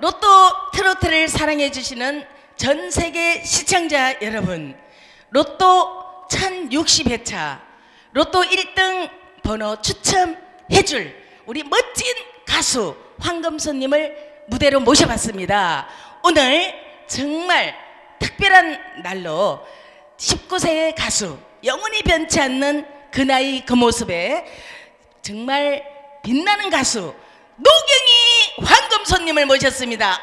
로또 트로트를 사랑해 주시는 전 세계 시청자 여러분, 로또 1060회차 로또 1등 번호 추첨해 줄 우리 멋진 가수 황금손님을 무대로 모셔봤습니다. 오늘 정말 특별한 날로 19세의 가수 영원히 변치 않는 그 나이 그 모습에 정말 빛나는 가수 노경이 황금 손님을 모셨습니다.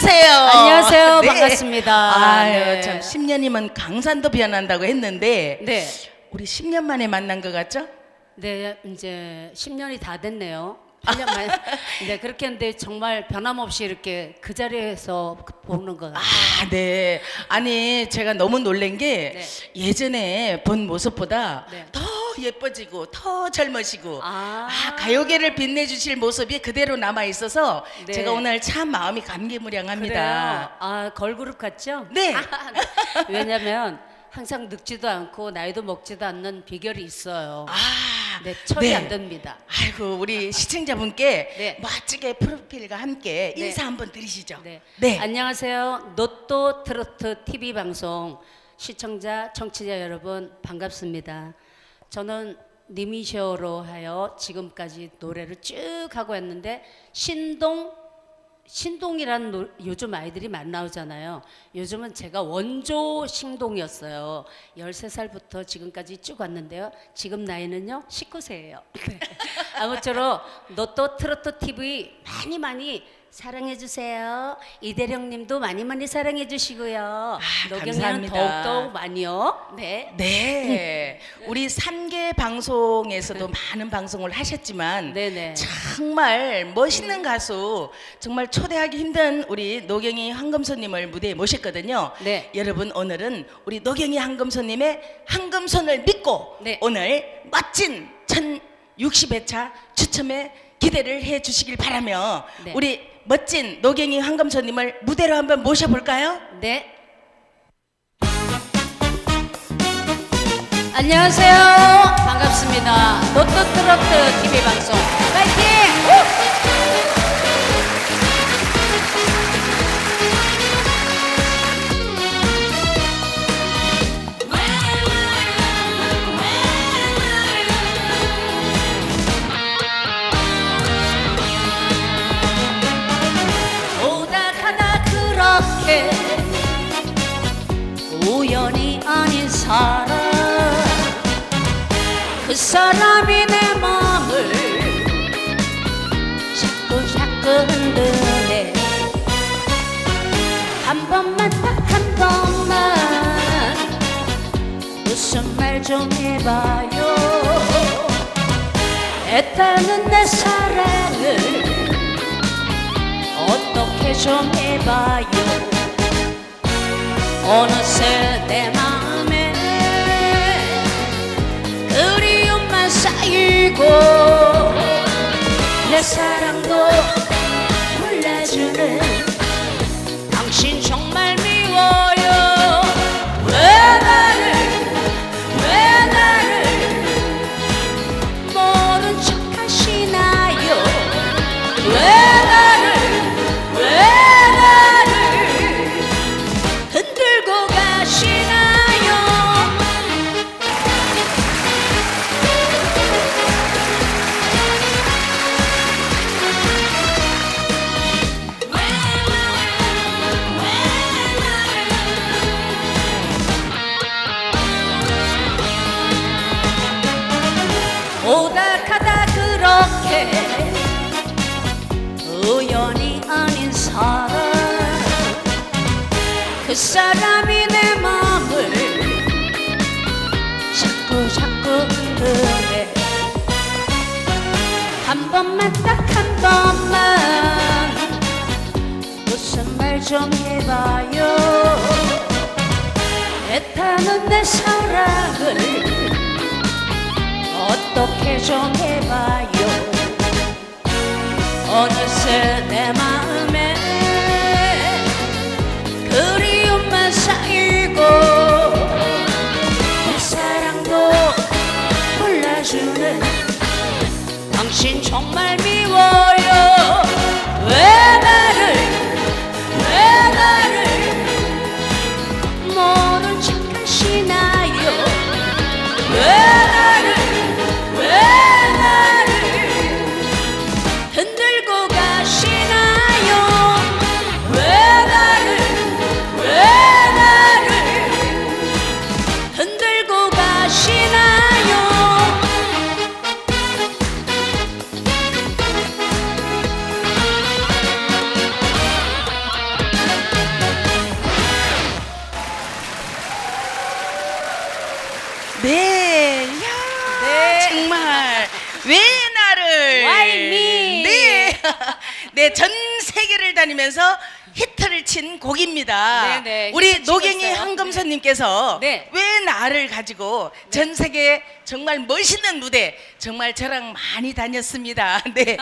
안녕하세요. 안녕하세요. 반갑습니다. 아유 네. 참 10년이면 강산도 변한다고 했는데 네. 우리 10년 만에 만난 것 같죠? 네, 이제 10년이 다 됐네요. 8년 만에. 네, 그렇게 했는데 정말 변함없이 이렇게 그 자리에서 보는 것 같아요. 아, 네. 아니, 제가 너무 놀란 게 네. 예전에 본 모습보다 네. 더 예뻐지고 더 젊으시고 아. 아, 가요계를 빛내주실 모습이 그대로 남아 있어서 네. 제가 오늘 참 마음이 감개무량합니다. 그래요. 아, 걸그룹 같죠? 네. 왜냐면 항상 늙지도 않고 나이도 먹지도 않는 비결이 있어요. 아, 네, 철이 네. 안 됩니다. 아이고 우리 시청자분께 네. 멋지게 프로필과 함께 네. 인사 한번 드리시죠. 네. 네. 안녕하세요. 노또 트로트 TV 방송 시청자, 청취자 여러분 반갑습니다. 저는 니미쇼로 하여 지금까지 노래를 쭉 하고 있는데 신동 신동이라는 노- 요즘 아이들이 많이 나오잖아요. 요즘은 제가 원조 신동이었어요. 13살부터 지금까지 쭉 왔는데요. 지금 나이는요, 19세예요. 아무쪼록 노또 트로트 TV 많이 많이 사랑해 주세요. 이대령 님도 많이 많이 사랑해 주시고요. 노경이는 감사합니다. 더욱더욱 많이요. 네. 네. 우리 산계 방송에서도 많은 방송을 하셨지만 네네. 정말 멋있는 가수 정말 초대하기 힘든 우리 노경이 황금손님을 무대에 모셨거든요. 네. 여러분 오늘은 우리 노경이 황금손님의 황금손을 믿고 네. 오늘 멋진 1060회차 추첨에 기대를 해 주시길 바라며 네. 우리 멋진 노경이 황금손님을 무대로 한번 모셔볼까요? 네. 안녕하세요. 반갑습니다. 노또 트로트 TV 방송 파이팅! 사람 그 사람이 내 마음을 자꾸 자꾸 흔드네. 한 번만 딱 한 번만 무슨 말 좀 해봐요. 애타는 내 사랑을 어떻게 좀 해봐요. 어느새 내마 쌓이고 내 사랑도 몰라주는 그 사람이 내 마음을 자꾸 자꾸 흔드네 한 번만 딱 한 번만 무슨 말 좀 해봐요. 애타는 내 사랑을 어떻게 좀 해봐요. 어느새 내 마음 당신 정말 미워요 왜 나를? Why me? 네, 네, 전 세계를 다니면서 히트를 친 곡입니다. 네, 네, 우리 히트 치고 노경희 있어요. 한금선님께서 네. 왜 나를 가지고 전 세계 정말 멋있는 무대 정말 저랑 많이 다녔습니다. 네,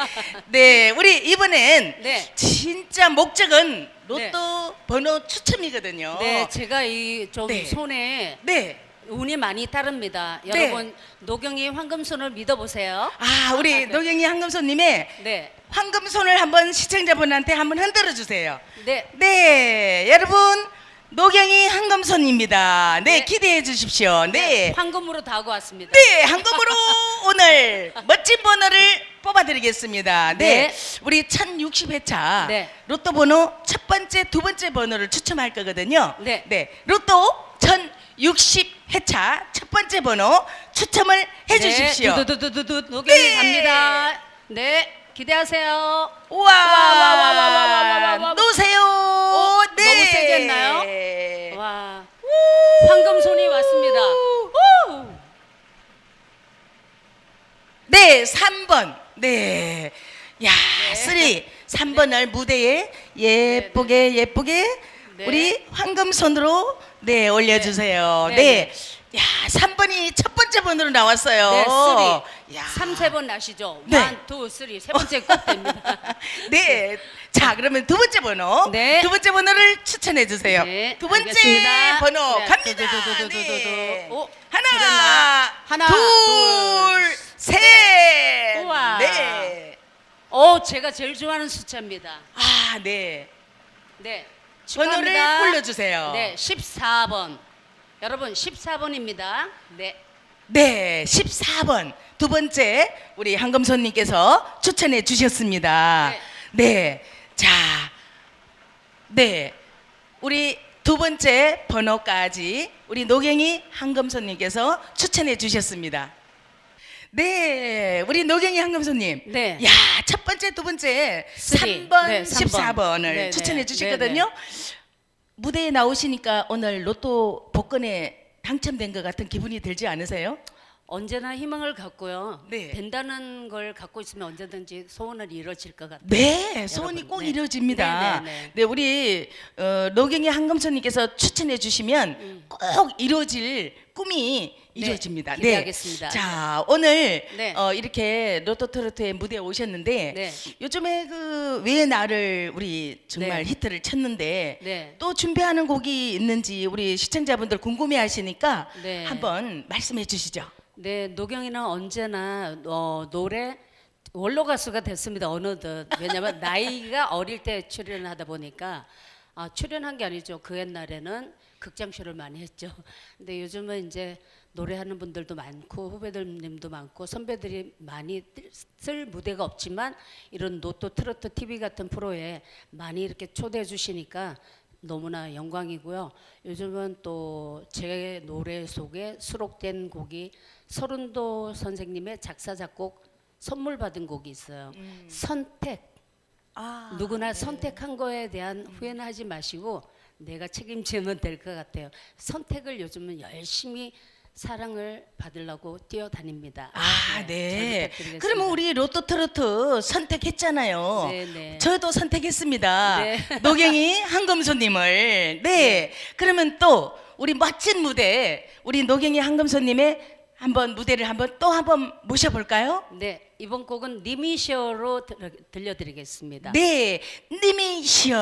네, 우리 이번엔 네. 진짜 목적은 로또 네. 번호 추첨이거든요. 네, 제가 이좀 네. 손에 네. 운이 많이 따릅니다. 네. 여러분 노경이 황금손을 믿어보세요. 아, 우리 노경희 한금손님의 네, 황금손을 한번 시청자분한테 한번 흔들어 주세요. 네, 네, 여러분 노경희 한금손입니다. 네, 네. 기대해 주십시오. 네, 황금으로 다고 왔습니다. 네, 한금으로 오늘 멋진 번호를 뽑아드리겠습니다. 네, 네. 우리 1060회차 네. 로또 번호 첫 번째, 두 번째 번호를 추첨할 거거든요. 네. 네, 로또 1060 회차 첫 번째 번호 추첨을 네, 해주십시오. 네, 두두두두두 여기 네. 갑니다. 네, 기대하세요. 우와, 와와와와와와와 노세요. 어, 네. 너무 세겠나요? 와, 황금손이 왔습니다. 오. 네, 3번. 네, 야, 네. 쓰리. 3번을 무대에 예쁘게 예쁘게 우리 황금손으로 네, 올려 주세요. 네. 네, 야, 3번이 첫 번째 번으로 나왔어요. 네, 쓰리. 야. 삼, 세 번 나시죠? 네. 원, 투, 쓰리. 세 번째 꼭 됩니다. 네. 자, 그러면 두 번째 번호. 네. 두 번째 번호를 추천해 주세요. 네, 두 번째 알겠습니다. 번호 네, 갑니다. 두두두두두두두. 네. 오, 하나? 하나, 둘, 둘, 셋. 우와. 네. 어, 제가 제일 좋아하는 숫자입니다. 아, 네. 네. 번호를 축하합니다. 불러주세요. 네, 14번. 여러분, 14번입니다. 네. 네, 14번 두 번째 우리 한금손님께서 추천해 주셨습니다. 네. 자, 네, 우리 두 번째 번호까지 우리 노경이 한금손님께서 추천해 주셨습니다. 네, 우리 노경이 한금손님. 네. 야, 첫 번째, 두 번째, 쓰리. 3번, 네, 삼 번. 14번을 네, 추천해 네, 주시거든요. 무대에 나오시니까 오늘 로또 복권에 당첨된 것 같은 기분이 들지 않으세요? 언제나 희망을 갖고요. 네. 된다는 걸 갖고 있으면 언제든지 소원을 이루어질 것 같아요. 네, 소원이 여러분, 꼭 네. 이루어집니다. 네, 네, 네. 네, 우리 어, 노경이 한금선님께서 추천해 주시면 꼭 이루어질 꿈이 이루어집니다. 음. 기대하겠습니다. 자, 오늘 네. 어, 이렇게 로또 트로트의 무대에 오셨는데 네. 요즘에 그 왜 나를 우리 정말 네. 히트를 쳤는데 네. 또 준비하는 곡이 있는지 우리 시청자분들 궁금해 하시니까 네. 한번 말씀해 주시죠. 네, 노경이는 언제나 어, 노래 원로 가수가 됐습니다. 어느덧 왜냐하면 나이가 어릴 때 출연을 하다 보니까 아, 출연한 게 아니죠. 그 옛날에는 극장쇼를 많이 했죠. 근데 요즘은 이제 노래하는 분들도 많고 후배들님도 많고 선배들이 많이 쓸 무대가 없지만 이런 노또 트로트 TV 같은 프로에 많이 이렇게 초대해 주시니까 너무나 영광이고요. 요즘은 또 제 노래 속에 수록된 곡이 서른도 선생님의 작사 작곡 선물 받은 곡이 있어요. 선택. 아, 누구나 선택한 거에 대한 후회는 하지 마시고 내가 책임지면 될 것 같아요. 선택을 요즘은 열심히 사랑을 받으려고 뛰어다닙니다. 아, 잘 네. 그러면 우리 로또 트로트 선택했잖아요. 네, 네. 저도 선택했습니다. 네. 노경이 한금손님을. 네. 그러면 또 우리 멋진 무대, 우리 노경이 한금손님의 한번 무대를 한번 또 한번 모셔볼까요? 네, 이번 곡은 들- 들려드리겠습니다. 네, 님이시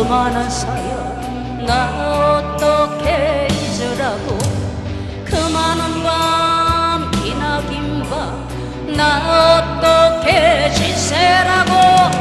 그 많은 사연 나 어떻게 잊으라고? 그 많은 밤 기나긴 밤나 어떻게 지새라고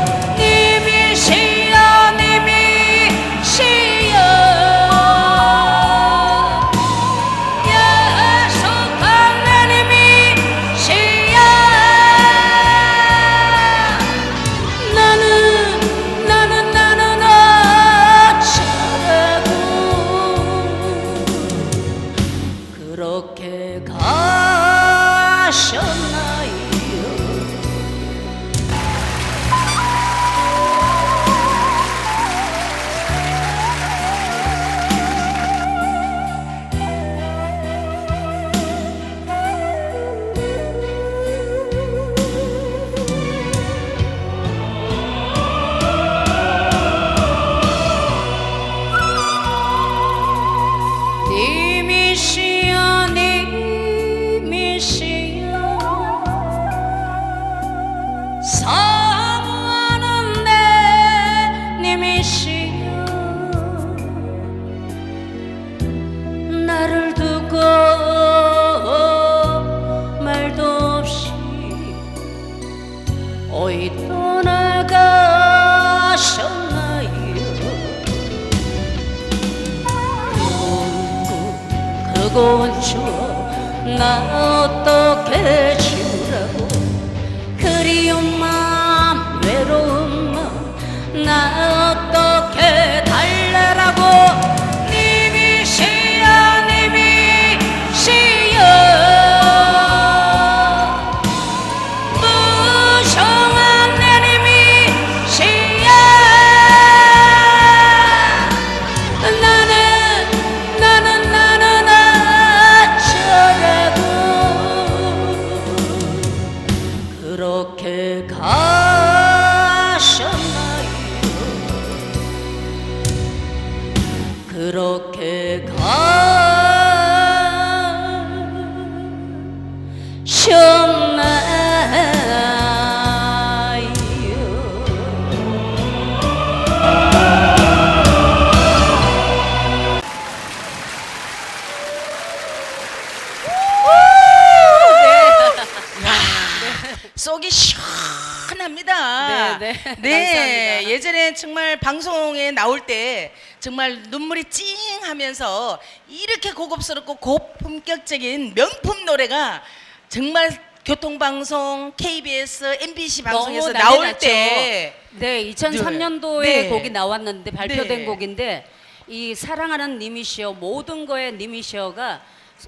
정말 방송에 나올 때 정말 눈물이 찡 하면서 이렇게 고급스럽고 고품격적인 명품 노래가 정말 교통방송, KBS, MBC 방송에서 나올 났죠. 때 네, 2003년도에 네. 곡이 나왔는데 발표된 네. 곡인데 이 사랑하는 님이시여 모든 거에 님이시여가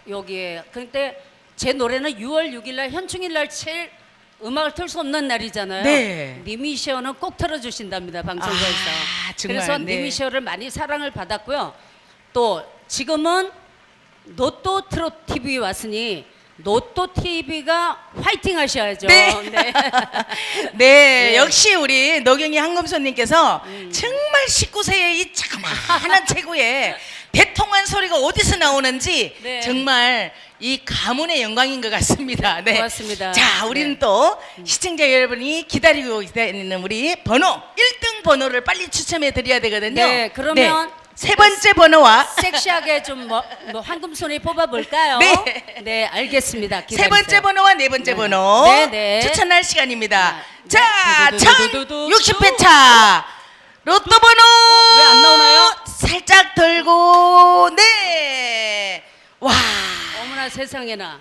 여기에 근데 제 노래는 6월 6일 날 현충일 날 제일 음악을 틀 수 없는 날이잖아요. 네. 님이시여는 꼭 틀어주신답니다 방송국에서. 아, 정말, 그래서 네. 님이시여를 많이 사랑을 받았고요. 또 지금은 노또 트롯 TV에 왔으니 노또 TV가 화이팅 하셔야죠. 네. 네. 네, 네. 역시 우리 노경희 한금손님께서 정말 19세의 이 자그마한 체구에 대통한 소리가 어디서 나오는지 네. 정말 이 가문의 영광인 것 같습니다. 네. 고맙습니다. 자, 우리는 네. 또 시청자 여러분이 기다리고 있는 우리 번호 1등 번호를 빨리 추첨해 드려야 되거든요. 네, 그러면 세 번째 번호와 섹시하게 좀 뭐, 뭐 황금손이 뽑아볼까요? 네. 알겠습니다. 세 기다리세요. 번째 번호와 네 번째 네. 번호 네, 네. 추천할 시간입니다. 네. 자, 네. 두두두두두. 1060회차 로또 번호 어, 왜안 나오나요? 살짝 들고 네. 와. 어머나 세상에나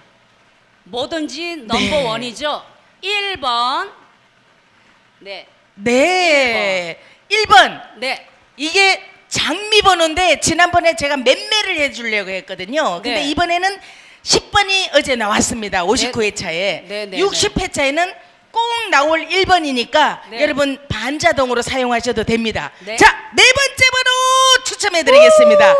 뭐든지 넘버 네. 원이죠. 1번. 네. 네. 1번. 네. 이게 장미 번호인데 지난번에 제가 맴매를 해 주려고 했거든요. 근데 네. 이번에는 10번이 어제 나왔습니다. 59회차에. 네, 네, 60회차에는 꼭 나올 1번이니까 네. 여러분 반자동으로 사용하셔도 됩니다. 네. 자, 네 번째 번호 추첨해 드리겠습니다.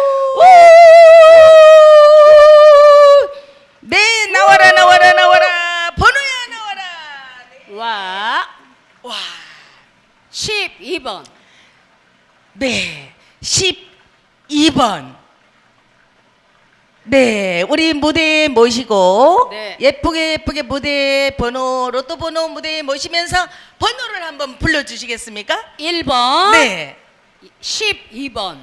네, 나와라 나와라 나와라. 번호야 나와라. 네. 와. 와. 12번. 네, 12번. 네, 우리 무대에 모시고 네. 예쁘게 예쁘게 무대 번호 로또 번호 무대에 모시면서 번호를 한번 불러주시겠습니까? 1번. 네, 12번.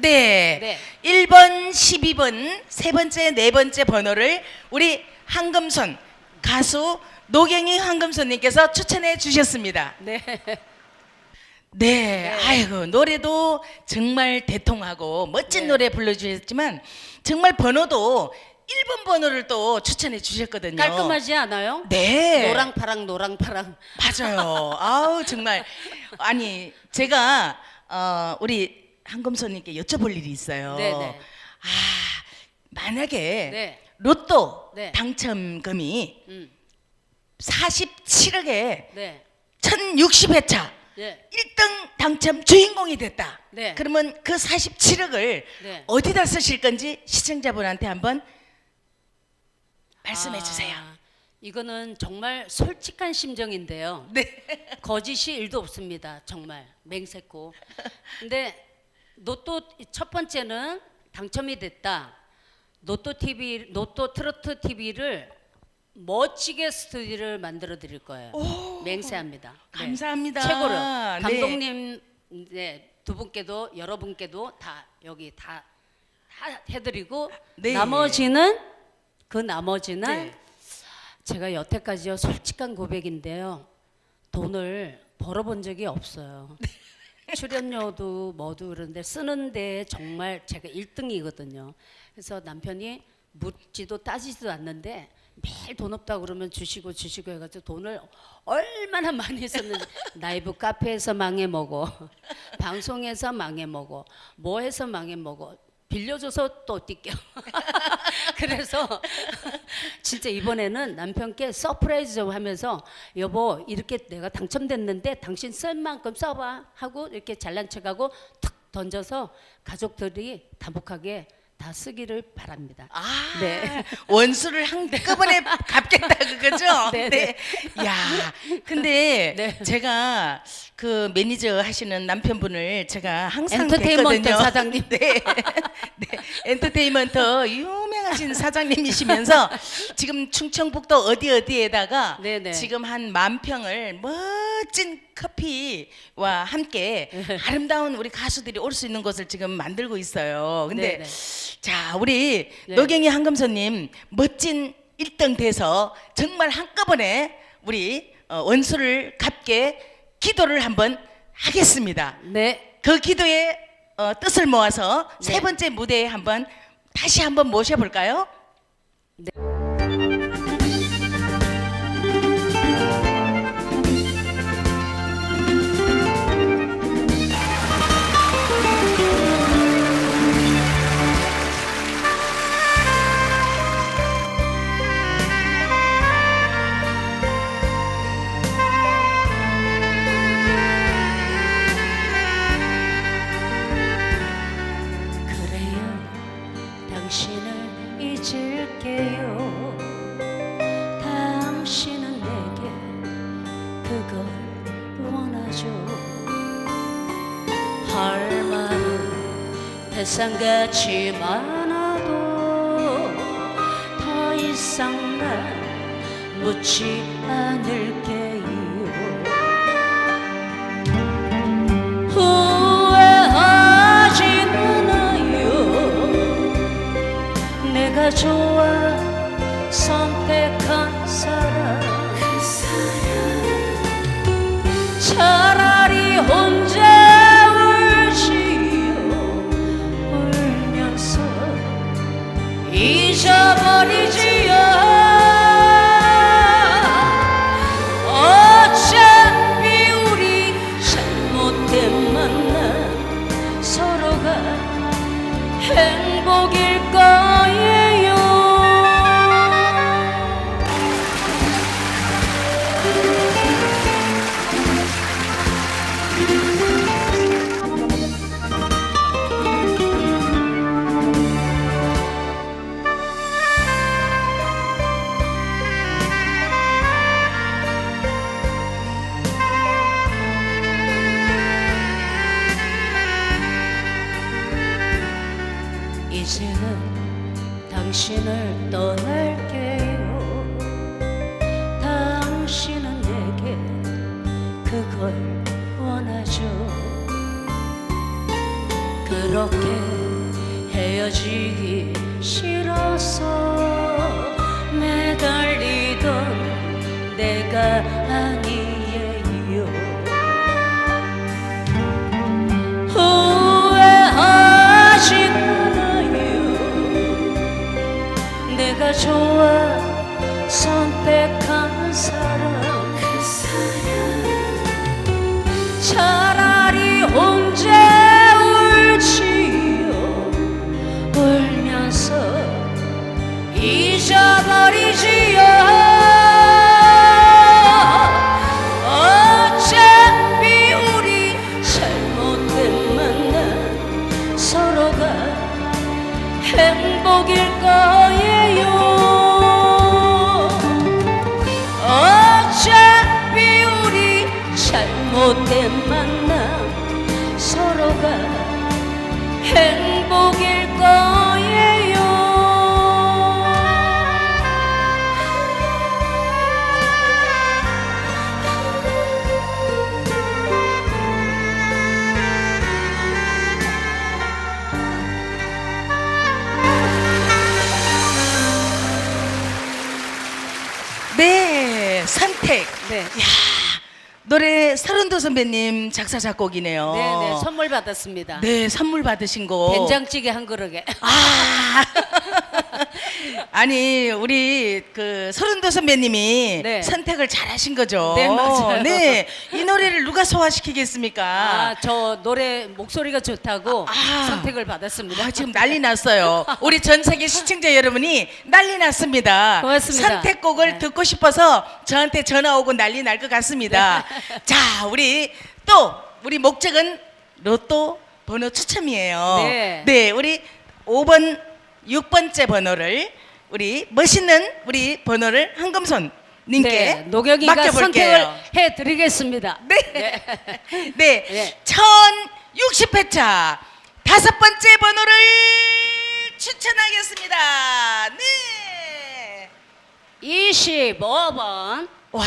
네. 네. 1번, 12번, 세 번째, 네 번째 번호를 우리 황금손 가수 노경희 황금손님께서 추천해 주셨습니다. 네. 네, 아이고 노래도 정말 대통하고 멋진 네. 노래 불러주셨지만 정말 번호도 1번 번호를 또 추천해 주셨거든요. 깔끔하지 않아요? 네, 노랑파랑 노랑파랑. 맞아요. 아우 정말 아니 제가 어, 우리 한금손님께 여쭤볼 일이 있어요. 네, 네. 아 만약에 네. 로또 네. 당첨금이 음. 47억에 네. 1060회차 네. 1등 당첨 주인공이 됐다. 네. 그러면 그 47억을 네. 어디다 쓰실 건지 시청자분한테 한번 말씀해 아, 주세요. 이거는 정말 솔직한 심정인데요. 네. 거짓이 일도 없습니다. 정말 맹세코. 근데 로또 첫 번째는 당첨이 됐다. 로또 TV, 로또 트로트 TV를 멋지게 스튜디오를 만들어 드릴 거예요. 맹세합니다. 네. 감사합니다. 최고로 네. 감독님 네, 두 분께도 여러분께도 다 여기 다, 다 해드리고 네. 나머지는 그 나머지는 네. 제가 여태까지요 솔직한 고백인데요 돈을 벌어본 적이 없어요. 네. 출연료도 뭐도 그런데 쓰는데 정말 제가 1등이거든요. 그래서 남편이 묻지도 따지지도 않는데 매일 돈 없다고 그러면 주시고 주시고 해가지고 돈을 얼마나 많이 썼는지 라이브 카페에서 망해 먹어 방송에서 망해 먹어 뭐 해서 망해 먹어 빌려줘서 또 뛸겨. 그래서 진짜 이번에는 남편께 서프라이즈 좀 하면서 여보 이렇게 내가 당첨됐는데 당신 쓸 만큼 써봐. 하고 이렇게 잘난 척하고 탁 던져서 가족들이 다복하게 다 쓰기를 바랍니다. 아, 네. 원수를 한꺼번에 갚겠다 그거죠? 네, 네. 야, 근데 네. 제가 그 매니저 하시는 남편분을 제가 항상 엔터테인먼트 뵀거든요. 사장님. 네. 네. 엔터테인먼트 유명하신 사장님이시면서 지금 충청북도 어디 어디에다가 네, 네. 지금 한 만 평을 멋진 커피와 함께 아름다운 우리 가수들이 올 수 있는 곳을 지금 만들고 있어요. 근데 네, 자, 우리 네. 노경희 한금선님 멋진 1등 돼서 정말 한꺼번에 우리 어, 원수를 갚게 기도를 한번 하겠습니다. 네. 그 기도의 어, 뜻을 모아서 네. 세 번째 무대에 한번 다시 한번 모셔볼까요? 그 당신을 잊을게요. 당신은 내게 그걸 원하죠. 할 말은 대상같이 많아도 더 이상 난 묻지 않을게요 내가 그렇게 헤어지기 싫어서 매달리던 내가 아니에요. 후회하지 않아요. 내가 좋아 선택 행복일 거 서른도 선배님 작사 작곡이네요. 네네 선물 받았습니다 네, 선물 받으신 거. 된장찌개 한 그릇에 아. 아니 우리 그 서른도 선배님이 네. 선택을 잘하신 거죠. 네, 맞아요. 네, 이 노래를 누가 소화시키겠습니까? 아, 저 노래 목소리가 좋다고 아. 선택을 받았습니다. 아, 지금 난리 났어요. 우리 전 세계 시청자 여러분이 난리 났습니다. 고맙습니다. 선택곡을 네. 듣고 싶어서 저한테 전화 오고 난리 날 것 같습니다. 자, 우리 또 우리 목적은 로또 번호 추첨이에요. 네. 우리 5번, 6번째 번호를 우리 멋있는 우리 번호를 한금손 님께 네, 노경이가 맡겨볼게요. 선택을 해드리겠습니다. 네. 네. 네. 1060회차 다섯 번째 번호를 추천하겠습니다. 네. 25번 와,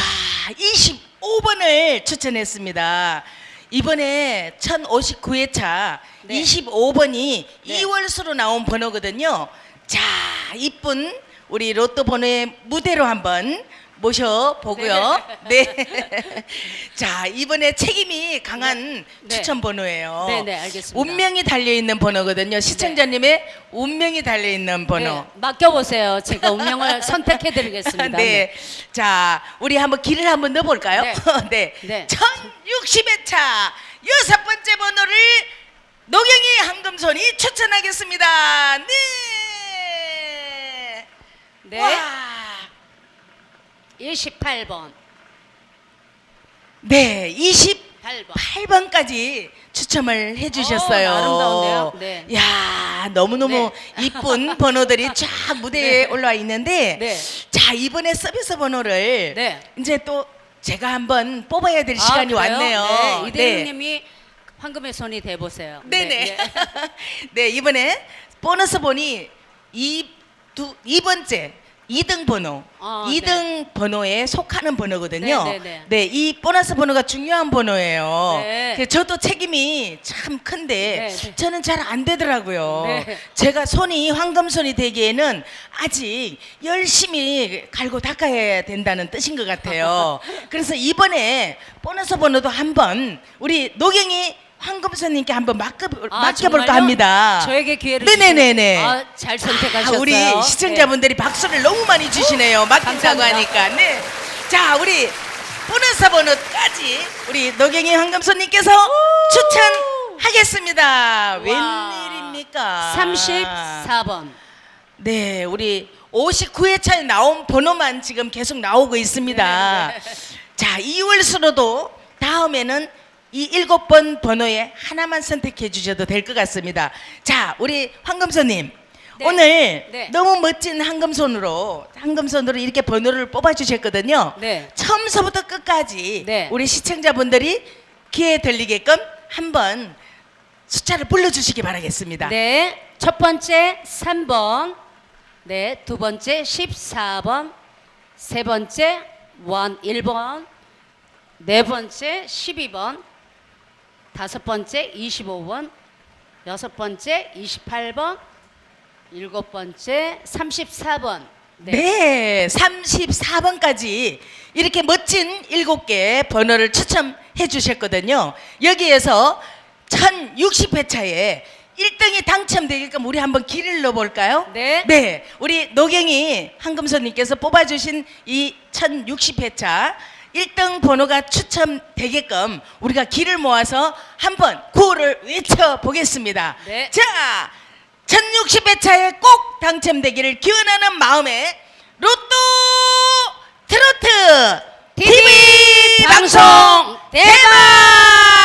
25번을 추천했습니다. 이번에 1059회차 네. 25번이 네. 2월수로 나온 번호거든요. 자, 이쁜 우리 로또 번호의 무대로 한번 모셔보고요. 네. 자, 이번에 책임이 강한 네. 추천 번호예요. 네, 네, 알겠습니다. 운명이 달려있는 번호거든요. 시청자님의 운명이 달려있는 번호. 네, 맡겨보세요. 제가 운명을 선택해드리겠습니다. 네. 자, 우리 한번 길을 한번 넣어볼까요? 네. 네. 네. 1060회차 여섯 번째 번호를 노경이 한금손이 추천하겠습니다. 네. 네. 와. 28번. 네. 8번. 28번까지 추첨을 해주셨어요. 어, 아름다운데요? 네. 야 너무너무 이쁜 번호들이 쫙 무대에 네. 올라와 있는데 네. 자 이번에 서비스 번호를 네. 이제 또 제가 한번 뽑아야 될 아, 시간이 그래요? 왔네요. 네, 이대웅님이 황금의 손이 돼보세요. 네네. 네, 이번에 보너스 본이 이 두, 이 번째 2등 번호, 아, 이 2등 번호에 속하는 번호거든요. 네, 네, 네, 이 보너스 번호가 중요한 번호예요. 네. 그래서 저도 책임이 참 큰데 네, 네. 저는 잘 안 되더라고요. 네. 제가 손이 황금손이 되기에는 아직 열심히 갈고 닦아야 된다는 뜻인 것 같아요. 그래서 이번에 보너스 번호도 한번 우리 노경이 황금손님께 한번 맡겨, 아, 정말요? 합니다. 저에게 기회를 네네네네. 주신- 아, 잘 선택하셨어요. 아, 우리 시청자분들이 박수를 너무 많이 주시네요. 맡긴다고. 하니까. 네. 자, 우리 보너스 번호까지 우리 노경이 황금손님께서 추천하겠습니다. 웬일입니까? 34번. 네, 우리 59회차에 나온 번호만 지금 계속 나오고 있습니다. 네, 네. 자, 2월수로도 다음에는 이 일곱 번 번호에 하나만 선택해 주셔도 될 것 같습니다. 자, 우리 황금손님. 네. 오늘 네. 너무 멋진 황금손으로 황금손으로 이렇게 번호를 뽑아 주셨거든요. 네. 처음서부터 끝까지 네. 우리 시청자분들이 귀에 들리게끔 한번 숫자를 불러 주시기 바라겠습니다. 네. 첫 번째 3번. 네. 두 번째 14번. 세 번째 1 1번. 네 번째 12번. 다섯 번째 25번. 여섯 번째 28번, 일곱 번째 34번. 네, 34번까지 이렇게 멋진 일곱 개 번호를 추첨해 주셨거든요. 여기에서 1060회차에 1등이 당첨되게끔 우리 한번 길을 넣어볼까요? 네. 네, 우리 노경이 한금선님께서 뽑아주신 이 1060회차 1등 번호가 추첨되게끔 우리가 길을 모아서 한번 구호를 외쳐보겠습니다. 네. 자, 1060회 차에 꼭 당첨되기를 기원하는 마음에 로또 트로트 TV, TV 방송 대박! 대박!